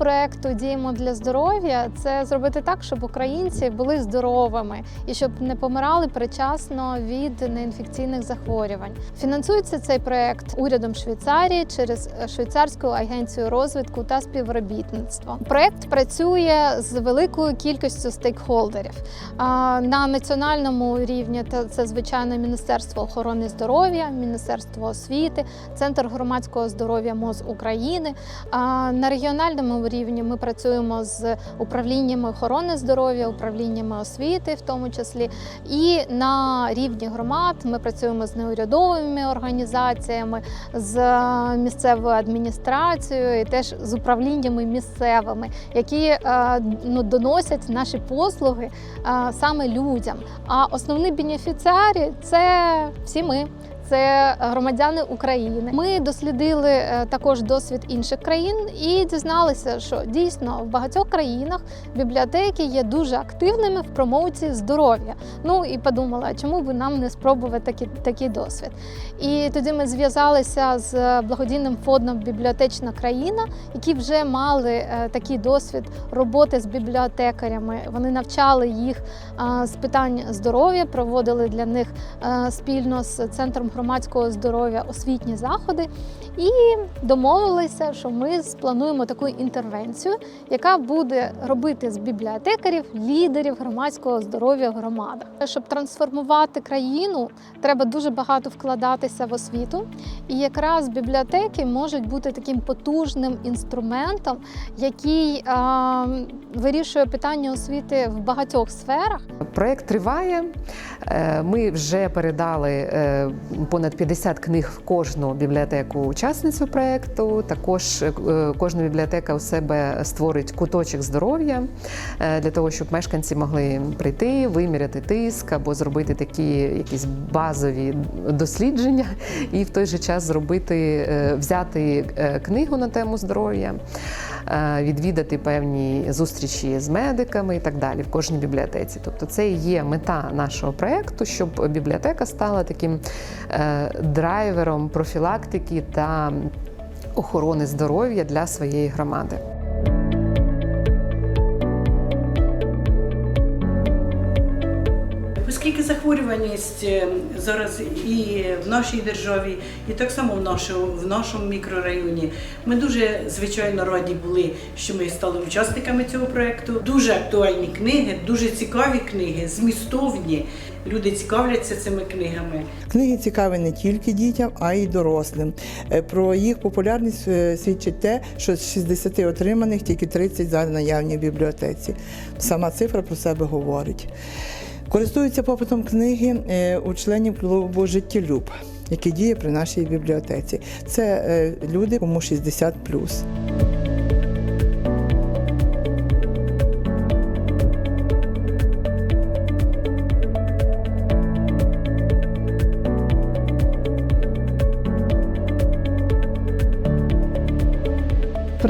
Проекту Діємо для здоров'я це зробити так, щоб українці були здоровими і щоб не помирали передчасно від неінфекційних захворювань. Фінансується цей проект урядом Швейцарії через швейцарську агенцію розвитку та співробітництва. Проект працює з великою кількістю стейкхолдерів на національному рівні. Це звичайно Міністерство охорони здоров'я, Міністерство освіти, Центр громадського здоров'я МОЗ України. На регіональному рівні ми працюємо з управліннями охорони здоров'я, управліннями освіти, в тому числі. І на рівні громад ми працюємо з неурядовими організаціями, з місцевою адміністрацією і теж з управліннями місцевими, які е, ну, доносять наші послуги е, саме людям. А основні бенефіціарі це всі ми. Це громадяни України. Ми дослідили е, також досвід інших країн і дізналися, що дійсно в багатьох країнах бібліотеки є дуже активними в промоції здоров'я. Ну і подумала, чому би нам не спробувати такий, такий досвід? І тоді ми зв'язалися з благодійним фондом Бібліотечна країна, які вже мали е, такий досвід роботи з бібліотекарями. Вони навчали їх з питань здоров'я, проводили для них е, спільно з центром громадського здоров'я освітні заходи і домовилися, що ми сплануємо таку інтервенцію, яка буде робити з бібліотекарів лідерів громадського здоров'я в громадах. Щоб трансформувати країну, треба дуже багато вкладатися в освіту, і якраз бібліотеки можуть бути таким потужним інструментом, який а, вирішує питання освіти в багатьох сферах. Проект триває. Е, Ми вже передали е, понад 50 книг в кожну бібліотеку учасницю проекту. Також е, кожна бібліотека у себе створить куточок здоров'я для того, щоб мешканці могли прийти, виміряти тиск або зробити такі якісь базові дослідження, і в той же час зробити, взяти книгу на тему здоров'я, відвідати певні зустрічі з медиками і так далі в кожній бібліотеці. Тобто, це і є мета нашого проекту, щоб бібліотека стала таким е, драйвером профілактики та охорони здоров'я для своєї громади. Оскільки захворюваність е, зараз і в нашій державі, і так само в нашому, в нашому мікрорайоні, ми дуже звичайно раді були, що ми стали учасниками цього проєкту. Дуже актуальні книги, дуже цікаві книги, змістовні. Люди цікавляться цими книгами. Книги цікаві не тільки дітям, а й дорослим. Е, Про їх популярність е, свідчить те, що з 60 отриманих тільки 30 зараз наявні в бібліотеці. Сама цифра про себе говорить. Користуються попитом книги е, у членів клубу Життєлюб, який діє при нашій бібліотеці. Це е, люди, кому 60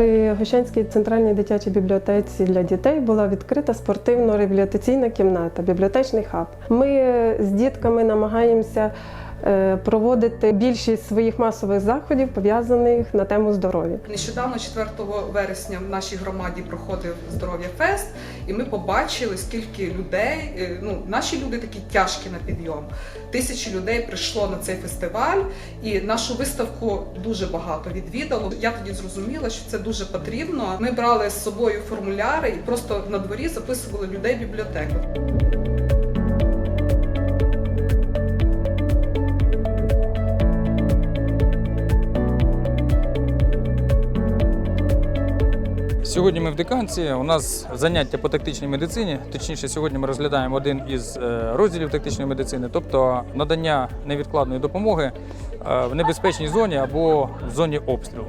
При Гощанській центральній дитячій бібліотеці для дітей була відкрита спортивно-реабілітаційна кімната, бібліотечний хаб. Ми з дітками намагаємося проводити більшість своїх масових заходів, пов'язаних на тему здоров'я. Нещодавно, 4 вересня, в нашій громаді проходив здоров'я фест, і ми побачили, скільки людей, е, ну наші люди такі тяжкі на підйом. Тисячі людей прийшло на цей фестиваль, і нашу виставку дуже багато відвідало. Я тоді зрозуміла, що це дуже потрібно. Ми брали з собою формуляри і просто на дворі записували людей в бібліотеку. Сьогодні ми в диканці. У нас заняття по тактичній медицині. Точніше, сьогодні ми розглядаємо один із е, розділів тактичної медицини, тобто надання невідкладної допомоги е, в небезпечній зоні або в зоні обстрілу.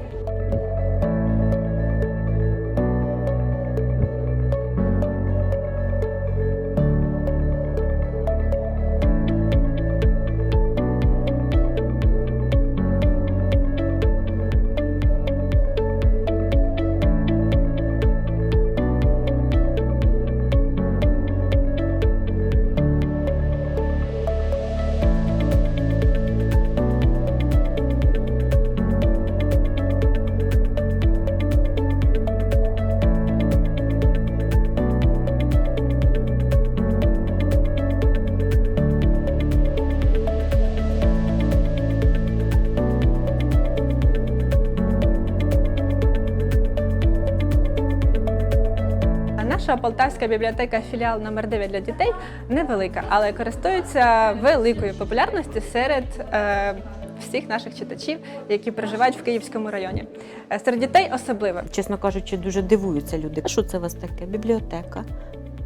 Наша полтавська бібліотека філіал номер 9 для дітей невелика, але користується великою популярністю серед е, всіх наших читачів, які проживають в Київському районі. Е, Серед дітей особливо. Чесно кажучи, дуже дивуються люди. Що це у вас таке? Бібліотека.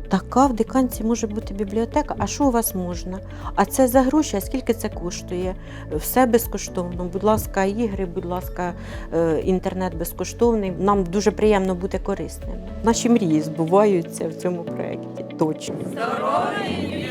Така в диканці може бути бібліотека. А що у вас можна? А це за гроші, а скільки це коштує? Все безкоштовно. Будь ласка, ігри, будь ласка, е, інтернет безкоштовний. Нам дуже приємно бути корисними. Наші мрії збуваються в цьому проєкті. Точно. Здоров'я